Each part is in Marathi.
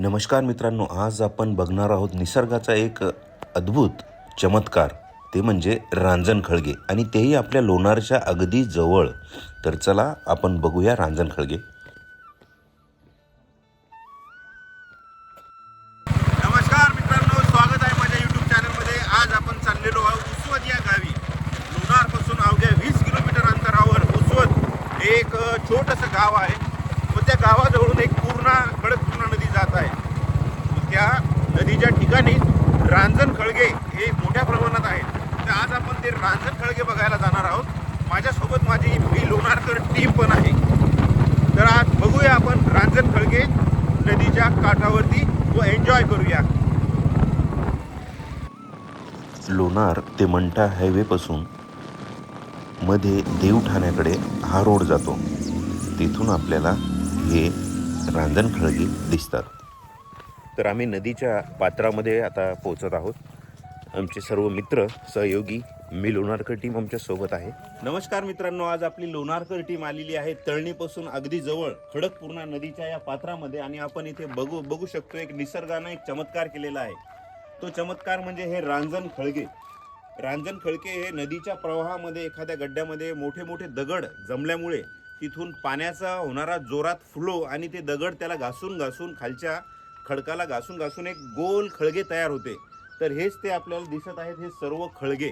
नमस्कार मित्रांनो आज आपण बघणार आहोत निसर्गाचा एक अद्भुत चमत्कार. ते म्हणजे रांजण खळगे आणि तेही आपल्या लोणारच्या अगदी जवळ. तर चला आपण बघूया रांजण खळगे. नमस्कार मित्रांनो स्वागत आहे माझ्या युट्यूब चॅनलमध्ये आज आपण चाललेलो आहोत उसवद या गावी. लोणारपासून अवघ्या वीस किलोमीटर अंतरावर उसवद एक छोटंसं गाव आहे. व त्या गावाजवळून एक पूर्णा आहे. त्या नदीच्या ठिकाणी रांजण खळगे हे मोठ्या प्रमाणात आहेत. तर आज आपण ते रांजण खळगे बघायला जाणार आहोत. माझ्यासोबत माझी मी लोणारकर टीम पण आहे. तर आज बघूया आपण रांजण खळगे नदीच्या काठावरती व एन्जॉय करूया. लोणार ते मंठा हायवेपासून मध्ये देवठाण्याकडे हा रोड जातो. तिथून आपल्याला हे रांजण खळगे दिसतात. तर आम्ही नदीच्या पात्रामध्ये आता पोहोचत आहोत. आमचे सर्व मित्र सहयोगी मी लोणारकर टीम आमच्यासोबत आहे. नमस्कार मित्रांनो आज आपली लोणारकर टीम आलेली आहे तळणीपासून अगदी जवळ खडकपूर्णा नदीच्या या पात्रामध्ये आणि आपण इथे बघू बघू शकतो एक निसर्गानं एक चमत्कार केलेला आहे. तो चमत्कार म्हणजे हे रांजण खळगे. रांजण खळगे हे नदीच्या प्रवाहामध्ये एखाद्या गड्ड्यामध्ये मोठे मोठे दगड जमल्यामुळे तिथून पाण्याचा होणारा जोरात फ्लो आणि ते दगड त्याला घासून घासून खालच्या खडकाला घासून घासून एक गोल खळगे तयार होते. तर हेच ते आपल्याला दिसत आहेत हे सर्व खळगे.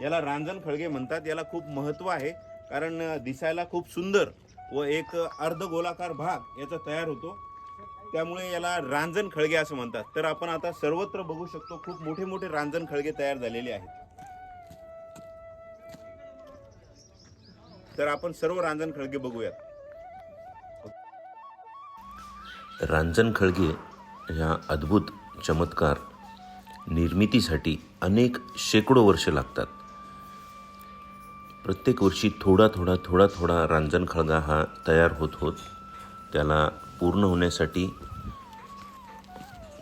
याला रांजण खळगे म्हणतात. याला खूप महत्त्व आहे कारण दिसायला खूप सुंदर व एक अर्धगोलाकार भाग याचा तयार होतो. त्यामुळे याला रांजण खळगे असं म्हणतात. तर आपण आता सर्वत्र बघू शकतो खूप मोठे मोठे रांजण खळगे तयार झालेले आहेत. तर आपण सर्व रांजण खळगे बघूयात. रांजण खळगे ह्या अद्भुत चमत्कार निर्मितीसाठी अनेक शेकडो वर्ष लागतात. प्रत्येक वर्षी थोडा थोडा थोडा थोडा रांजण खळगा हा तयार होत होत त्याला पूर्ण होण्यासाठी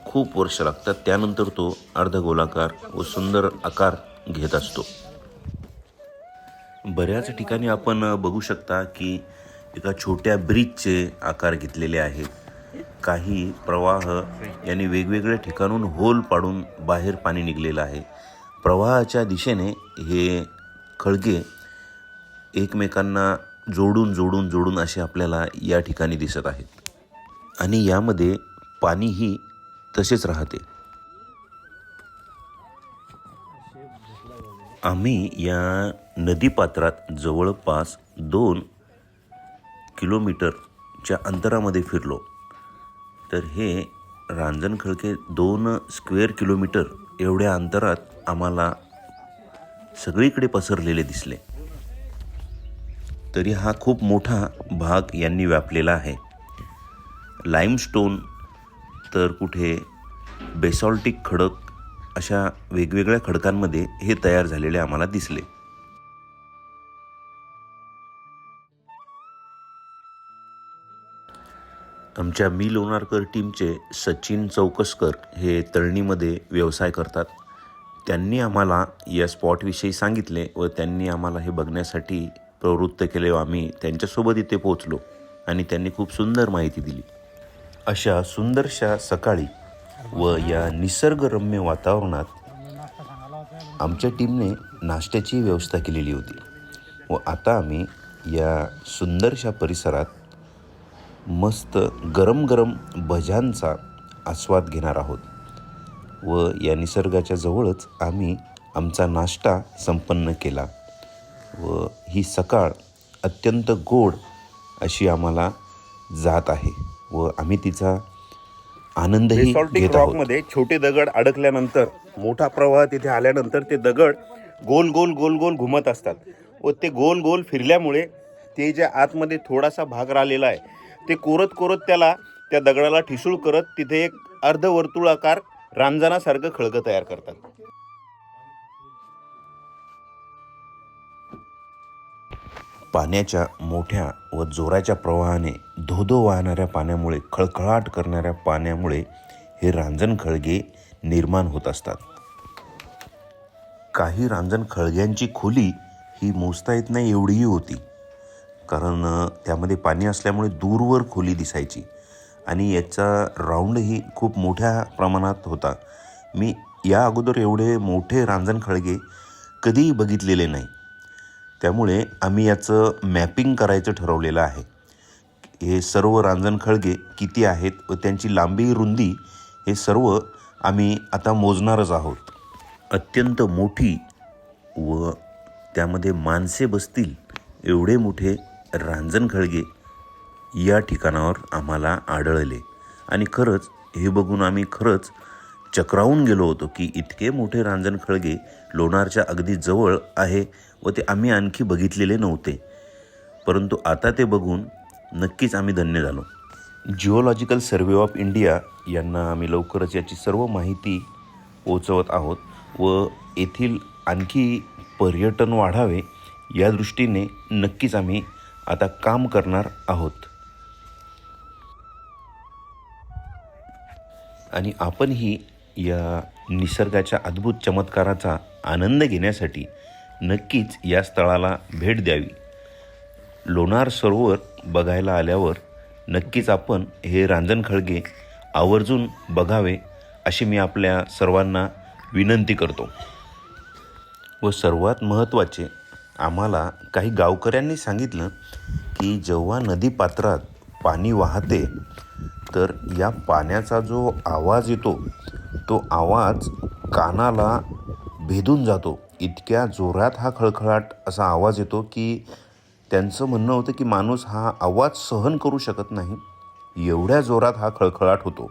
खूप वर्ष लागतात. त्यानंतर तो अर्धगोलाकार व सुंदर आकार घेत असतो. बऱ्याच ठिकाणी आपण बघू शकता की एका छोट्या ब्रिजचे आकार घेतलेले आहेत. काही प्रवाह यांनी वेगवेगळ्या ठिकाणून होल पाडून बाहेर पाणी निघलेलं आहे. प्रवाहाच्या दिशेने हे खळगे एकमेकांना जोडून जोडून जोडून असे आपल्याला या ठिकाणी दिसत आहेत. आणि यामध्ये पाणीही तसेच राहते. आम्ही या नदीपात्रात जवळपास दोन किलोमीटरच्या अंतरामध्ये फिरलो. तर हे रांजण खळके दोन स्क्वेअर किलोमीटर एवढ्या अंतरात आम्हाला सगळीकडे पसरलेले दिसले. तरी हा खूप मोठा भाग यांनी व्यापलेला आहे. लाईमस्टोन तर कुठे बेसॉल्टिक खडक अशा वेगवेगळ्या खडकांमध्ये हे तयार झालेले आम्हाला दिसले. आमच्या मी लोणारकर टीमचे सचिन चौकसकर हे तळणीमध्ये व्यवसाय करतात. त्यांनी आम्हाला या स्पॉटविषयी सांगितले व त्यांनी आम्हाला हे बघण्यासाठी प्रवृत्त केले व आम्ही त्यांच्यासोबत इथे पोहोचलो आणि त्यांनी खूप सुंदर माहिती दिली. अशा सुंदरशा सकाळी व या निसर्गरम्य वातावरणात आमच्या टीमने नाश्त्याची व्यवस्था केलेली होती व आता आम्ही या सुंदरशा परिसरात मस्त गरम गरम भज्यांचा आस्वाद घेणार आहोत. व या निसर्गाच्या जवळच आम्ही आमचा नाश्ता संपन्न केला. व ही सकाळ अत्यंत गोड अशी आम्हाला जात आहे. व आम्ही तिचा आनंदही घेत आहोत. छोटे दगड अडकल्यानंतर मोठा प्रवाह तिथे आल्यानंतर ते दगड गोल गोल गोल गोल घुमत असतात. व ते गोल गोल फिरल्यामुळे ते जे आतमध्ये थोडासा भाग राहिलेला आहे ते कोरत कोरत त्याला त्या दगडाला ठिसूळ करत तिथे एक अर्धवर्तुळाकार रांजणासारखं खळगं तयार करतात. पाण्याच्या मोठ्या व जोराच्या प्रवाहाने धोधो वाहणाऱ्या पाण्यामुळे खळखळाट करणाऱ्या पाण्यामुळे हे रांजण खळगे निर्माण होत असतात. काही रांजण खळग्यांची खोली ही मोजता येत नाही एवढीही होती. कारण त्यामध्ये पाणी असल्यामुळे दूरवर खोली दिसायची आणि याचा राऊंडही खूप मोठ्या प्रमाणात होता. मी या अगोदर एवढे मोठे रांजण खळगे कधीही बघितलेले नाही. त्यामुळे आम्ही याचं मॅपिंग करायचं ठरवलेलं आहे. हे सर्व रांजण खळगे किती आहेत व त्यांची लांबी रुंदी हे सर्व आम्ही आता मोजणारच आहोत. अत्यंत मोठी व त्यामध्ये माणसे बसतील एवढे मोठे रांजण खळगे या ठिकाणावर आम्हाला आढळले. आणि खरंच हे बघून आम्ही खरंच चक्रावून गेलो होतो की इतके मोठे रांजण खळगे लोणारच्या अगदी जवळ आहे व ते आम्ही आणखी बघितलेले नव्हते. परंतु आता ते बघून नक्कीच आम्ही धन्य झालो. जिओलॉजिकल सर्वे ऑफ इंडिया यांना आम्ही लवकरच याची सर्व माहिती पोचवत आहोत व येथील आणखी पर्यटन वाढावे या दृष्टीने नक्कीच आम्ही आता काम करणार आहोत. आणि आपणही या निसर्गाच्या अद्भुत चमत्काराचा आनंद घेण्यासाठी नक्कीच या स्थळाला भेट द्यावी. लोणार सरोवर बघायला आल्यावर नक्कीच आपण हे रांजण खळगे आवर्जून बघावे अशी मी आपल्या सर्वांना विनंती करतो. व सर्वात महत्त्वाचे आम्हाला काही गावकऱ्यांनी सांगितलं की जेव्हा नदीपात्रात पाणी वाहते तर या पाण्याचा जो आवाज येतो तो आवाज कानाला भेदून जातो. इतक्या जोरात हा खळखळाट असा आवाज येतो की त्यांचं म्हणणं होतं की माणूस हा आवाज सहन करू शकत नाही. एवढ्या जोरात हा खळखळाट होतो.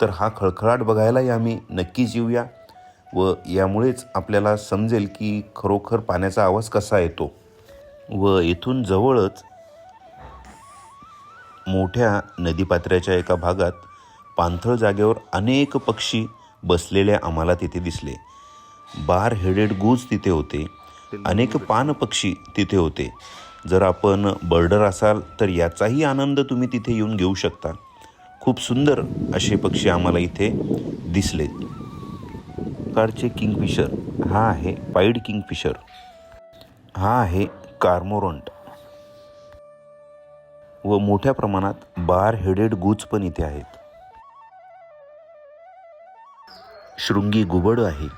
तर हा खळखळाट बघायलाही आम्ही नक्कीच येऊया. व यामुळेच आपल्याला समजेल की खरोखर पाण्याचा आवाज कसा येतो. व येथून जवळच मोठ्या नदीपात्राच्या एका भागात पाणथळ जागेवर अनेक पक्षी बसलेले आम्हाला तिथे दिसले. बार हेडेड गूज तिथे होते. अनेक पान पक्षी तिथे होते. जर आपण बर्डर असाल तर याचाही आनंद तुम्ही तिथे येऊन घेऊ शकता. खूप सुंदर असे पक्षी आम्हाला इथे दिसले प्रकारचे किंगफिशर. हा आहे पाईड किंगफिशर. हा आहे कार्मोरंट. व मोठ्या प्रमाणात बार हेडेड गूज पण इथे आहेत. शृंगी घुबड आहे.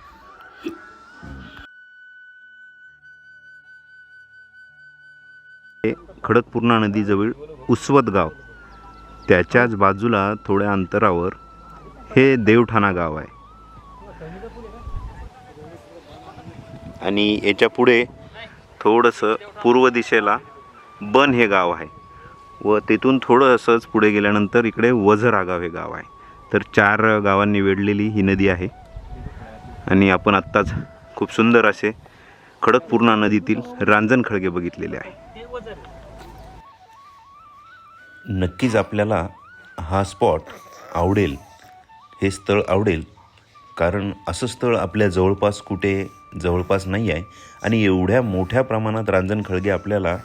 हे खडकपूर्णा नदीजवळ उसवत गाव. त्याच्याच बाजूला थोड्या अंतरावर हे देवठाणा गाव आहे. आणि याच्यापुढे थोडंसं पूर्व दिशेला बन हे गाव आहे. व तिथून थोडं असंच पुढे गेल्यानंतर इकडे वझरागाव हे गाव आहे. तर चार गावांनी वेढलेली ही नदी आहे. आणि आपण आत्ताच खूप सुंदर असे खडकपूर्णा नदीतील रांजण खळगे बघितलेले आहे. नक्कीच आपल्याला हा स्पॉट आवडेल हे स्थळ आवडेल. कारण असं स्थळ आपल्या जवळपास कुठे जवळपास नाही आहे. आणि एवढ्या मोठ्या प्रमाणात रांजण खळगे आपल्याला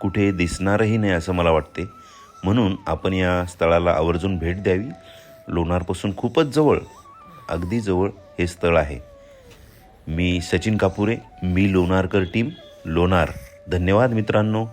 कुठे दिसणारही नाही असं मला वाटते. म्हणून आपण या स्थळाला आवर्जून भेट द्यावी. लोणारपासून खूपच जवळ अगदी जवळ हे स्थळ आहे. मी सचिन कापुरे मी लोणारकर टीम लोणार. धन्यवाद मित्रांनो.